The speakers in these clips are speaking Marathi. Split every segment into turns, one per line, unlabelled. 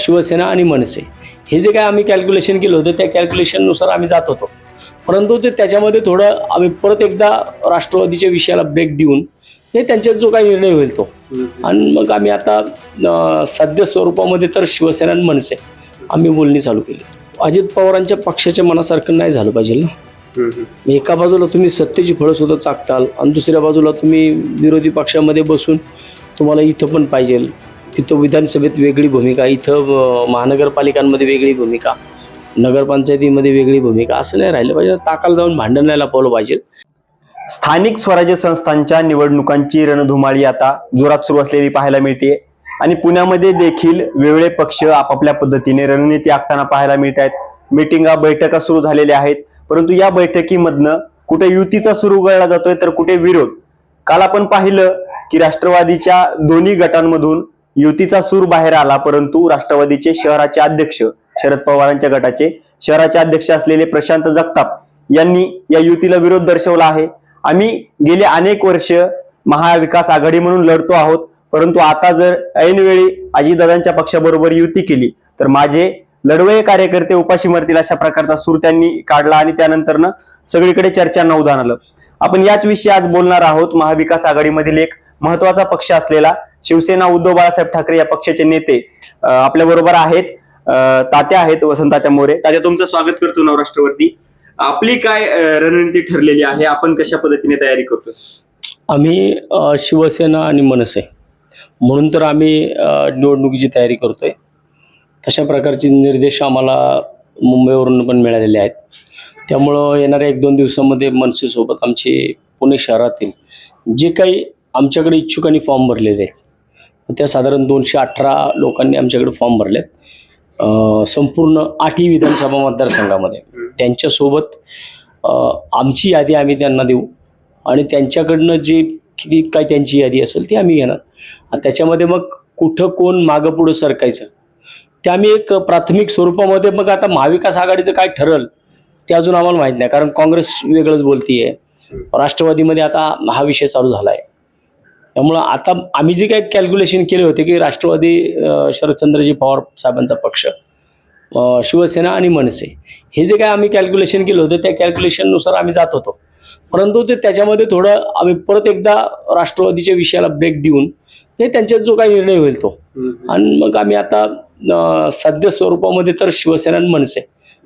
शिवसेना आणि मनसे. हे जे काय आम्ही कॅल्क्युलेशन केलं होतं त्या कॅल्क्युलेशननुसार आम्ही जात होतो. परंतु ते त्याच्यामध्ये थोडं आम्ही परत एकदा राष्ट्रवादीच्या विषयाला ब्रेक देऊन हे त्यांच्यात जो काही निर्णय होईल तो. आणि मग आम्ही आता सद्य स्वरूपामध्ये तर शिवसेना आणि मनसे आम्ही बोलणी चालू केली. अजित पवारांच्या पक्षाच्या मनासारखं नाही झालं पाहिजे ना. एका बाजूला तुम्ही सत्तेची फळं सुद्धा चाकताल आणि दुसऱ्या बाजूला तुम्ही विरोधी पक्षामध्ये बसून तुम्हाला इथं पण पाहिजे. तिथं विधानसभेत वेगळी भूमिका इथं महानगरपालिकांमध्ये वेगळी भूमिका नगरपंचायतीमध्ये वेगळी भूमिका असं नाही राहिलं पाहिजे. ताकाला जाऊन भांडण नाही लपवलं पाहिजे.
स्थानिक स्वराज्य संस्थांच्या निवडणुकांची रणधुमाळी आता जोरात सुरू असलेली पाहायला मिळते आणि पुण्यामध्ये देखील वेगळे पक्ष आपापल्या पद्धतीने रणनीती आखताना पाहायला मिळत आहेत. मिटिंगा बैठका सुरू झालेल्या आहेत. परंतु या बैठकीमधनं कुठे युतीचा सुरू गळला जातोय तर कुठे विरोध? काल आपण पाहिलं की राष्ट्रवादीच्या दोन्ही गटांमधून युतीचा सूर बाहेर आला परंतु राष्ट्रवादीचे शहराचे अध्यक्ष शरद पवारांच्या गटाचे शहराचे अध्यक्ष असलेले प्रशांत जगताप यांनी या युतीला विरोध दर्शवला आहे. आम्ही गेले अनेक वर्ष महाविकास आघाडी म्हणून लढतो आहोत परंतु आता जर ऐनवेळी अजितदादांच्या पक्षाबरोबर युती केली तर माझे लढवय कार्यकर्ते उपाशी मरतील अशा प्रकारचा सूर त्यांनी काढला आणि त्यानंतरनं सगळीकडे चर्चांना उधाण आलं. आपण याच विषयी आज बोलणार आहोत. महाविकास आघाडीमधील एक महत्त्वाचा पक्ष असलेला शिवसेना उद्धव बाळासाहेब ठाकरे या पक्षाचे नेते आपल्या बरोबर आहेत. तात्या आहेत वसंत तात्या मोरे. तात्या तुमचं स्वागत करतो नवराष्ट्रवरती. आपली काय रणनीती ठरलेली आहे? आपण कशा पद्धतीने तयारी करतो
आम्ही शिवसेना आणि मनसे. म्हणून तर आम्ही निवडणुकीची तयारी करतोय. तशा प्रकारचे निर्देश आम्हाला मुंबईवरून पण मिळालेले आहेत. त्यामुळं येणाऱ्या एक दोन दिवसामध्ये मनसेसोबत आमचे पुणे शहरातील जे काही आमच्याकडे इच्छुकांनी फॉर्म भरलेले आहेत त्या साधारण दोनशे अठरा लोकांनी आमच्याकडे फॉर्म भरलेत. संपूर्ण आठही विधानसभा मतदारसंघामध्ये. त्यांच्यासोबत आमची यादी आम्ही त्यांना देऊ. आणि त्यांच्याकडनं जे किती काय त्यांची यादी असेल ती आम्ही घेणार. आणि त्याच्यामध्ये मग कुठं कोण मागं पुढं सरकायचं ते आम्ही एक प्राथमिक स्वरूपामध्ये मग आता महाविकास आघाडीचं काय ठरल ते अजून आम्हाला माहीत नाही. कारण काँग्रेस वेगळंच बोलतीये. राष्ट्रवादीमध्ये आता हा विषय चालू झाला आहे त्यामुळं आता आम्ही जे काही कॅल्क्युलेशन केले होते की राष्ट्रवादी शरदचंद्रजी पवार साहेबांचा पक्ष शिवसेना आणि मनसे हे जे काय आम्ही कॅल्क्युलेशन केलं होतं त्या कॅल्क्युलेशननुसार आम्ही जात होतो. परंतु ते त्याच्यामध्ये थोडं आम्ही परत एकदा राष्ट्रवादीच्या विषयाला ब्रेक देऊन हे त्यांच्यात जो काही निर्णय होईल तो. आणि मग आम्ही आता सद्य स्वरूपामध्ये तर शिवसेना आणि मनसे.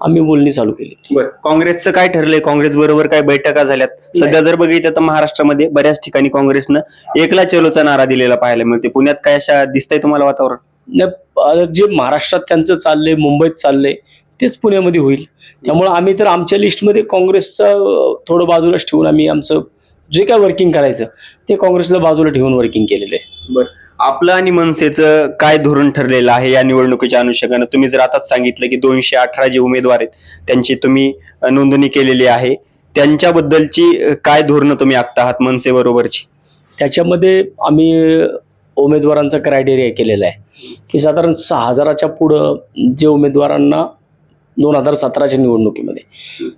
आम्ही बोलणी चालू केली.
बरं. काँग्रेसचं काय ठरलंय? काँग्रेस बरोबर काय बैठका झाल्यात? सध्या जर बघितलं तर महाराष्ट्रामध्ये बऱ्याच ठिकाणी काँग्रेसनं एकला चलोचा नारा दिलेला पाहायला मिळते पुण्यात काय अशा दिसतंय तुम्हाला वातावरण?
नाही, आता जे महाराष्ट्रात त्यांचं चाललंय मुंबईत चाललंय तेच पुण्यामध्ये होईल. त्यामुळे आम्ही तर आमच्या लिस्टमध्ये काँग्रेसचं अं, थोडं बाजूलाच ठेवून आम्ही आमचं जे काय वर्किंग करायचं ते काँग्रेसला बाजूला ठेवून वर्किंग केलेलं आहे.
आपलं आणि मनसेचं काय धोरण ठरलेलं आहे या निवडणुकीच्या अनुषंगानं? तुम्ही जर आताच सांगितलं की दोनशे अठरा जे उमेदवार आहेत त्यांची तुम्ही नोंदणी केलेली आहे. त्यांच्याबद्दलची काय धोरणं तुम्ही आखता आहात मनसे बरोबरची
त्याच्यामध्ये आम्ही उमेदवारांचा क्रायटेरिया केलेला आहे. की साधारण सहा हजाराच्या पुढं जे उमेदवारांना दोन हजार सतराच्या निवडणुकीमध्ये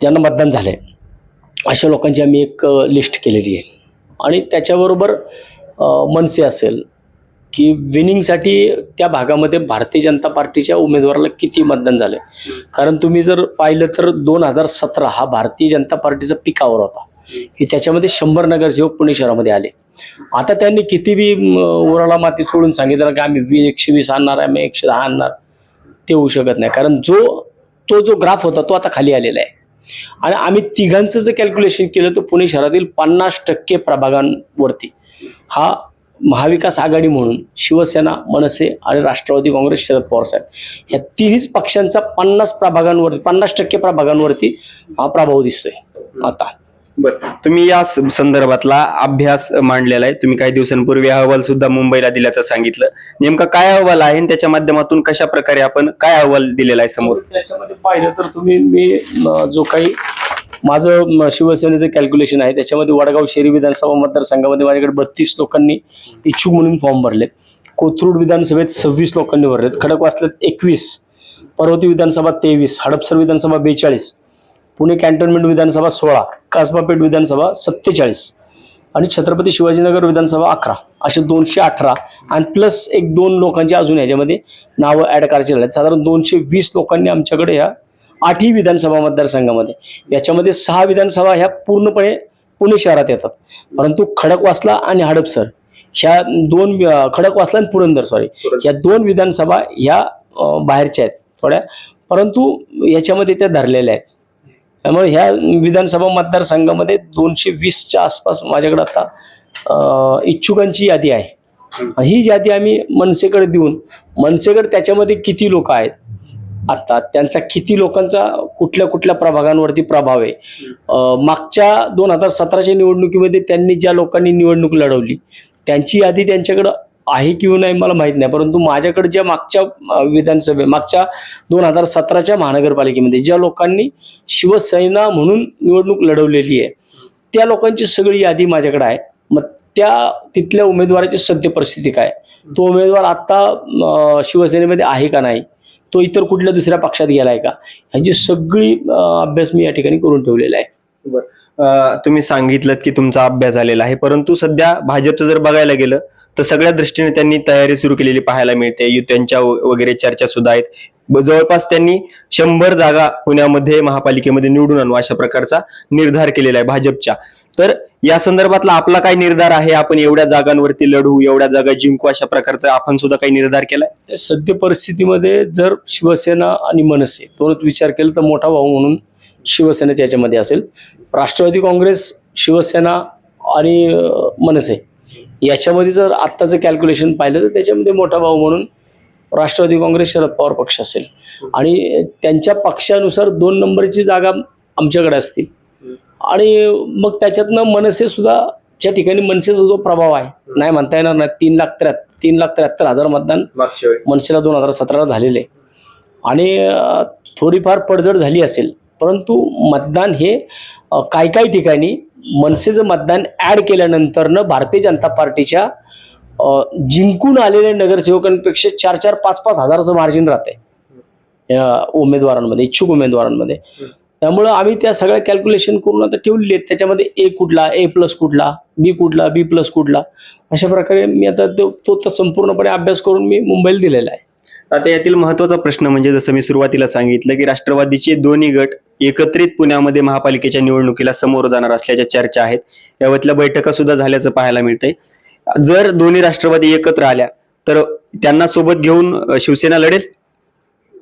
ज्यांना मतदान झालं आहे अशा लोकांची आम्ही एक लिस्ट केलेली आहे. आणि त्याच्याबरोबर मनसे असेल की विनिंगसाठी त्या भागामध्ये भारतीय जनता पार्टीच्या उमेदवाराला किती मतदान झालं कारण तुम्ही जर पाहिलं तर दोन हजार सतरा हा भारतीय जनता पार्टीचा पिकावर होता. की त्याच्यामध्ये शंभर नगरसेवक पुणे शहरामध्ये आले. आता त्यांनी किती बी उराला माती सोडून सांगितलं की आम्ही वी एकशे वीस आणणार आम्ही एकशे दहा आणणार ते होऊ शकत नाही. कारण जो तो जो ग्राफ होता तो आता खाली आलेला आहे. आणि आम्ही तिघांचं जर कॅल्क्युलेशन केलं तर पुणे शहरातील पन्नास टक्के प्रभागांवरती हा महाविकास आघाडी म्हणून शिवसेना मनसे आणि राष्ट्रवादी काँग्रेस शरद पवार साहेब या तिन्हीच पक्षांचा पन्नास प्रभागांवरती पन्नास टक्के प्रभागांवरती हा प्रभाव दिसतोय. आता.
बरं. तुम्ही या संदर्भातला अभ्यास मांडलेला आहे. तुम्ही काही दिवसांपूर्वी अहवाल सुद्धा मुंबईला दिल्याचं सांगितलं. नेमका काय अहवाल आहे आणि त्याच्या माध्यमातून कशा प्रकारे आपण काय अहवाल दिलेला आहे समोर?
त्याच्यामध्ये पाहिलं तर तुम्ही म, जो काही माझं शिवसेनेचं कॅल्क्युलेशन आहे. त्याच्यामध्ये वडगाव शहरी विधानसभा मतदारसंघामध्ये माझ्याकडे बत्तीस लोकांनी इच्छुक म्हणून फॉर्म भरलेत. कोथरूड विधानसभेत सव्वीस लोकांनी भरलेत. खडकवासल्यात एकवीस. पर्वती विधानसभा तेवीस. हडपसर विधानसभा बेचाळीस. पुणे कॅन्टोन्मेंट विधानसभा सोळा. कसबापेठ विधानसभा सत्तेचाळीस. आणि छत्रपती शिवाजीनगर विधानसभा अकरा. असे दोनशे अठरा आणि प्लस एक दोन लोकांची अजून याच्यामध्ये नावं ॲड करायची आहेत साधारण दोनशे वीस लोकांनी आमच्याकडे ह्या आठही विधानसभा मतदारसंघामध्ये. याच्यामध्ये सहा विधानसभा ह्या पूर्णपणे पुणे शहरात येतात. परंतु खडकवासला आणि हडपसर ह्या दोन खडकवासला आणि पुरंदर सॉरी या दोन विधानसभा ह्या बाहेरच्या आहेत थोड्या. परंतु याच्यामध्ये त्या धरलेल्या आहेत. त्यामुळे ह्या विधानसभा मतदारसंघामध्ये दोनशे वीसच्या आसपास माझ्याकडे आता इच्छुकांची यादी आहे. ही यादी आम्ही मनसेकडे देऊन मनसेकडे त्याच्यामध्ये किती लोक आहेत आता त्यांचा किती लोकांचा कुठल्या कुठल्या प्रभागांवरती प्रभाव आहे? मागच्या दोन हजार सतराच्या निवडणुकीमध्ये त्यांनी ज्या लोकांनी निवडणूक लढवली त्यांची यादी त्यांच्याकडं आहे किंवा नाही मला माहीत नाही. परंतु माझ्याकडे ज्या मागच्या विधानसभे मागच्या दोन हजार सतराच्या महानगरपालिकेमध्ये ज्या लोकांनी शिवसेना म्हणून निवडणूक लढवलेली आहे त्या लोकांची सगळी यादी माझ्याकडे आहे. मग त्या तिथल्या उमेदवाराची सद्य परिस्थिती काय? तो उमेदवार आत्ता शिवसेनेमध्ये आहे का नाही? तो इतर कुठल्या दुसऱ्या पक्षात गेलाय का? ह्याची सगळी अभ्यास मी या ठिकाणी करून ठेवलेला आहे.
तुम्ही सांगितलं की तुमचा अभ्यास झालेला आहे परंतु सध्या भाजपचं जर बघायला गेलं तर सगळ्या दृष्टीने त्यांनी तयारी सुरू केलेली पाहायला मिळते. युत्यांच्या वगैरे चर्चा सुद्धा आहेत. जवळपास त्यांनी शंभर जागा पुण्यामध्ये महापालिकेमध्ये निवडून आणू अशा प्रकारचा निर्धार केलेला आहे भाजपच्या. तर या संदर्भातला आपला काय निर्धार आहे? आपण एवढ्या जागांवरती लढू एवढ्या जागा जिंकू अशा प्रकारचा आपण सुद्धा काही निर्धार केलाय?
त्या सद्य परिस्थितीमध्ये जर शिवसेना आणि मनसे दोनच विचार केला तर मोठा भाऊ म्हणून शिवसेनेच्या याच्यामध्ये असेल. राष्ट्रवादी काँग्रेस शिवसेना आणि मनसे. याच्यामध्ये जर आत्ताचं कॅल्क्युलेशन पाहिलं तर त्याच्यामध्ये मोठा भाऊ म्हणून राष्ट्रवादी काँग्रेस शरद पवार पक्ष असेल. आणि त्यांच्या पक्षानुसार दोन नंबरची जागा आमच्याकडे असतील. आणि मग त्याच्यातनं मनसे सुद्धा ज्या ठिकाणी मनसेचा जो प्रभाव आहे नाही म्हणता येणार नाही तीन लाख त्र्याहत्तर तीन लाख त्र्याहत्तर हजार मतदान मनसेला दोन हजार सतराला झालेले. आणि थोडीफार पडझड झाली असेल परंतु मतदान हे काही काही ठिकाणी मनसेचं मतदान ॲड केल्यानंतरनं भारतीय जनता पार्टीच्या जिंकून आलेल्या नगरसेवकांपेक्षा चार चार पाच पाच हजाराचं मार्जिन राहते या उमेदवारांमध्ये इच्छुक उमेदवारांमध्ये. त्यामुळं आम्ही त्या सगळ्या कॅल्क्युलेशन करून आता ठेवलेली आहेत. त्याच्यामध्ये ए कुठला ए प्लस कुठला बी कुठला बी प्लस कुठला? अशा प्रकारे मी आता तो तो तर संपूर्णपणे अभ्यास करून मी मुंबईला दिलेला आहे.
आता यातील महत्त्वाचा प्रश्न म्हणजे जसं मी सुरुवातीला सांगितलं की राष्ट्रवादीचे दोन्ही गट एकत्रित पुण्यामध्ये महापालिकेच्या निवडणुकीला समोर जाणार असल्याच्या चर्चा आहेत. यावतल्या बैठका सुद्धा झाल्याचं पाहायला मिळतंय. जर दोन्ही राष्ट्रवादी एकत्र आल्या तर त्यांना सोबत घेऊन शिवसेना लढेल?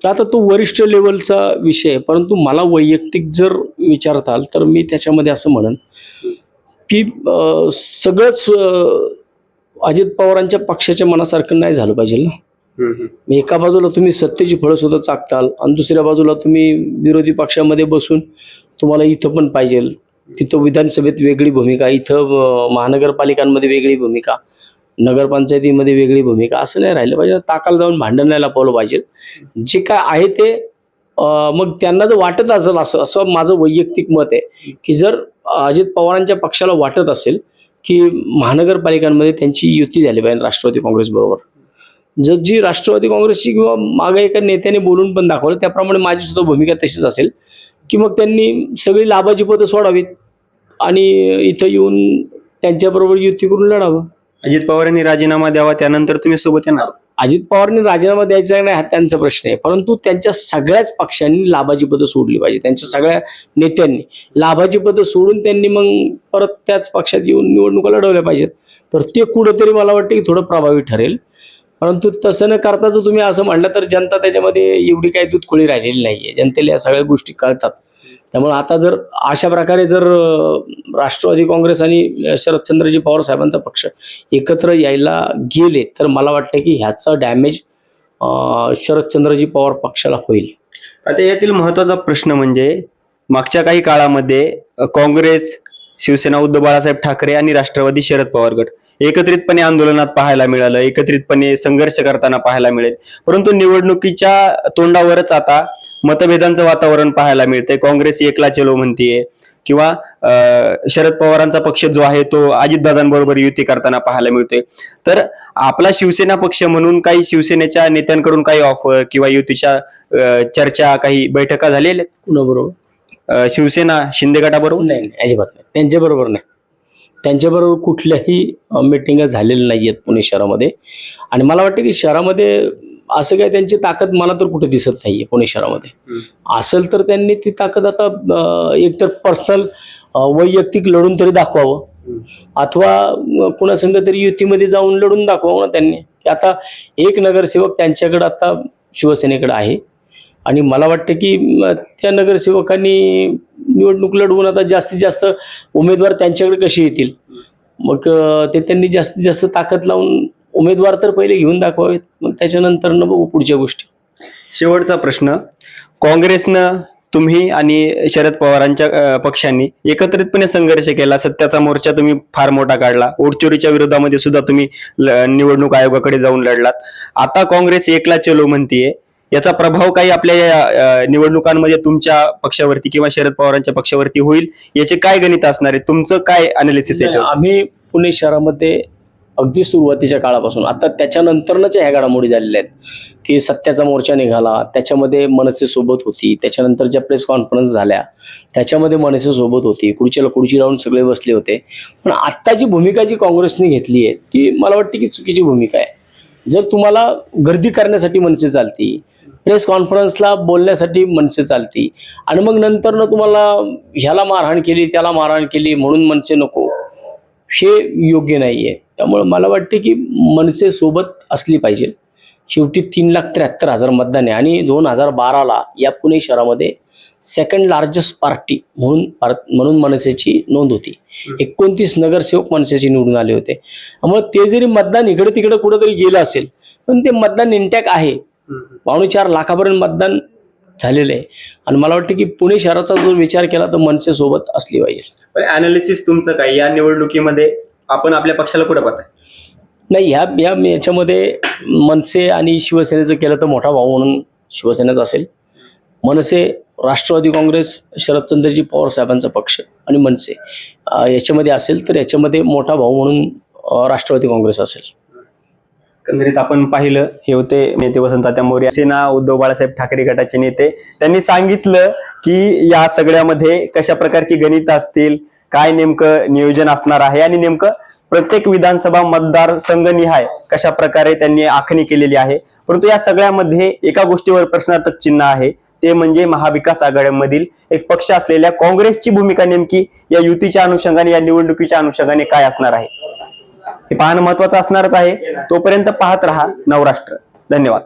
आता तो वरिष्ठ लेवलचा विषय आहे परंतु मला वैयक्तिक जर विचारताल तर मी त्याच्यामध्ये असं म्हणन की सगळंच अजित पवारांच्या पक्षाच्या मनासारखं नाही झालं पाहिजे ना. एका बाजूला तुम्ही सत्तेची फळं सुद्धा चाकताल आणि दुसऱ्या बाजूला तुम्ही विरोधी पक्षामध्ये बसून तुम्हाला इथं पण पाहिजे. तिथं विधानसभेत वेगळी भूमिका इथं महानगरपालिकांमध्ये वेगळी भूमिका नगरपंचायतीमध्ये वेगळी भूमिका असं नाही राहिलं पाहिजे. ताकाला जाऊन भांडण नाही लपवलं पाहिजे. जे काय आहे ते मग त्यांना जर वाटत असेल असं असं माझं वैयक्तिक मत आहे की जर अजित पवारांच्या पक्षाला वाटत असेल की महानगरपालिकांमध्ये त्यांची युती झाली पाहिजे राष्ट्रवादी काँग्रेसबरोबर जर जी राष्ट्रवादी काँग्रेसची किंवा मागे एका नेत्याने बोलून पण दाखवलं त्याप्रमाणे माझी सुद्धा भूमिका तशीच असेल. की मग त्यांनी सगळी लाभाची पदं सोडावीत आणि इथं येऊन त्यांच्याबरोबर युती करून लढावं.
अजित पवारांनी राजीनामा द्यावा त्यानंतर तुम्ही सोबत येणार?
अजित पवारने राजीनामा द्यायचा नाही हा त्यांचा प्रश्न आहे. परंतु त्यांच्या सगळ्याच पक्षांनी लाभाची पदं सोडली पाहिजे. त्यांच्या सगळ्या नेत्यांनी लाभाची पदं सोडून त्यांनी मग परत त्याच पक्षात येऊन निवडणुका लढवल्या पाहिजेत. तर ते कुठंतरी मला वाटतं की थोडं प्रभावी ठरेल. परंतु तसं न करता जर तुम्ही असं म्हणलं तर जनता त्याच्यामध्ये एवढी काही दूधखोळी राहिलेली नाही आहे जनतेला या सगळ्या गोष्टी कळतात. त्यामुळे आता जर अशा प्रकारे जर राष्ट्रवादी काँग्रेस आणि शरदचंद्रजी पवार साहेबांचा पक्ष एकत्र यायला गेले तर मला वाटतं की ह्याचा डॅमेज शरदचंद्रजी पवार पक्षाला होईल.
आता यातील महत्त्वाचा प्रश्न म्हणजे मागच्या काही काळामध्ये काँग्रेस शिवसेना उद्धव बाळासाहेब ठाकरे आणि राष्ट्रवादी शरद पवार गट एकत्रितपणे आंदोलनात पाहायला मिळालं एकत्रितपणे संघर्ष करताना पाहायला मिळेल. परंतु निवडणुकीच्या तोंडावरच आता मतभेदांचं वातावरण पाहायला मिळतंय. काँग्रेस एकला चलो म्हणतीये किंवा शरद पवारांचा पक्ष जो आहे तो अजितदादांबरोबर युती करताना पाहायला मिळतोय. तर आपला शिवसेना पक्ष म्हणून काही शिवसेनेच्या नेत्यांकडून काही ऑफर किंवा युतीच्या चर्चा काही बैठका झालेल्या अ, शिवसेना शिंदे गटाबरोबर?
नाही नाही अजिबात नाही. त्यांच्याबरोबर नाही. त्यांच्याबरोबर कुठल्याही मिटिंग झालेल्या नाही आहेत पुणे शहरामध्ये. आणि मला वाटतं की शहरामध्ये असं काय त्यांची ताकद मला तर कुठे दिसत नाही आहे पुणे शहरामध्ये. असेल तर त्यांनी ती ताकद आता एकतर पर्सनल वैयक्तिक लढून तरी दाखवावं. अथवा कुणासंग तरी युतीमध्ये जाऊन लढून दाखवावं ना त्यांनी. आता एक नगरसेवक त्यांच्याकडे आता शिवसेनेकडे आहे. आणि मला वाटतं की त्या नगरसेवकांनी निवडणूक लढवून आता जास्तीत जास्त उमेदवार त्यांच्याकडे कसे येतील? मग ते त्यांनी जास्तीत जास्त ताकद लावून उमेदवार तर पहिले घेऊन दाखवावेत. मग त्याच्यानंतर न बघू पुढच्या गोष्टी.
शेवटचा प्रश्न. काँग्रेसनं तुम्ही आणि शरद पवारांच्या पक्षांनी एकत्रितपणे संघर्ष केला. सत्याचा मोर्चा तुम्ही फार मोठा काढला. ओटचोरीच्या विरोधामध्ये सुद्धा तुम्ही ल- निवडणूक आयोगाकडे जाऊन लढलात. आता काँग्रेस एकला चलो म्हणतीये. याचा प्रभाव काही आपल्या या, निवडणुकांमध्ये तुमच्या पक्षावरती किंवा शरद पवारांच्या पक्षावरती होईल याचे काय गणित असणार आहे? तुमचं काय अनालिसिस याच्यावर?
आम्ही पुणे शहरामध्ये अगदी सुरुवातीच्या काळापासून आता त्याच्यानंतरनंच्या ह्या घडामोडी झालेल्या आहेत की सत्याचा मोर्चा निघाला त्याच्यामध्ये मनसे सोबत होती त्याच्यानंतर ज्या प्रेस कॉन्फरन्स झाल्या त्याच्यामध्ये मनसे सोबत होती खुर्चीला खुर्ची लावून सगळे बसले होते. पण आत्ताची भूमिका जी काँग्रेसने घेतली आहे ती मला वाटते की चुकीची भूमिका आहे. जर तुम्हाला गर्दी करण्यासाठी मनसे चालती प्रेस कॉन्फरन्सला बोलण्यासाठी मनसे चालती आणि मग नंतरनं तुम्हाला ह्याला मारहाण केली त्याला मारहाण केली म्हणून मनसे नको हे योग्य नाही आहे त्यामुळे मला वाटते की मनसे सोबत असली पाहिजे. शेवटी तीन लाख त्र्याहत्तर हजार मतदान आहे. आणि दोन हजार बाराला या पुणे शहरामध्ये सेकंड लार्जेस्ट पार्टी म्हणून म्हणून मनसेची नोंद होती. एकोणतीस नगरसेवक मनसेचे निवडून आले होते. त्यामुळे ते जरी मतदान इकडे तिकडे कुठंतरी गेलं असेल पण ते मतदान इंटॅक आहे. पावणे चार लाखापर्यंत मतदान झालेलं आहे. आणि मला वाटतं की पुणे शहराचा जर विचार केला तर मनसे सोबत असली पाहिजे.
अनालिसिस तुमचं काय? या निवडणुकीमध्ये आपण आपल्या पक्षाला कुठे पाहताय?
नाही ह्या ह्या याच्यामध्ये मनसे आणि शिवसेनेचं केलं तर मोठा भाऊ म्हणून शिवसेनेचा असेल. मनसे राष्ट्रवादी काँग्रेस शरदचंद्रजी पवार साहेबांचा पक्ष आणि मनसे. याच्यामध्ये असेल तर याच्यामध्ये मोठा भाऊ म्हणून राष्ट्रवादी काँग्रेस असेल.
एकंदरीत आपण पाहिलं हे होते नेते वसंत मोरे सेना उद्धव बाळासाहेब ठाकरे गटाचे नेते. त्यांनी सांगितलं की या सगळ्यामध्ये कशा प्रकारची गणित असतील काय नेमकं नियोजन असणार आहे आणि नेमकं प्रत्येक विधानसभा मतदार संघनिहाय कशा प्रकारे त्यांनी आखणी केलेली आहे? परंतु या सगळ्यामध्ये एका गोष्टीवर प्रश्नार्थक चिन्ह आहे. ते म्हणजे महाविकास आघाड्यामधील एक पक्ष असलेल्या काँग्रेसची भूमिका नेमकी या युतीच्या अनुषंगाने या निवडणुकीच्या अनुषंगाने काय असणार आहे? हे पाहणं महत्वाचं असणारच आहे. तोपर्यंत पाहत रहा नवराष्ट्र. धन्यवाद.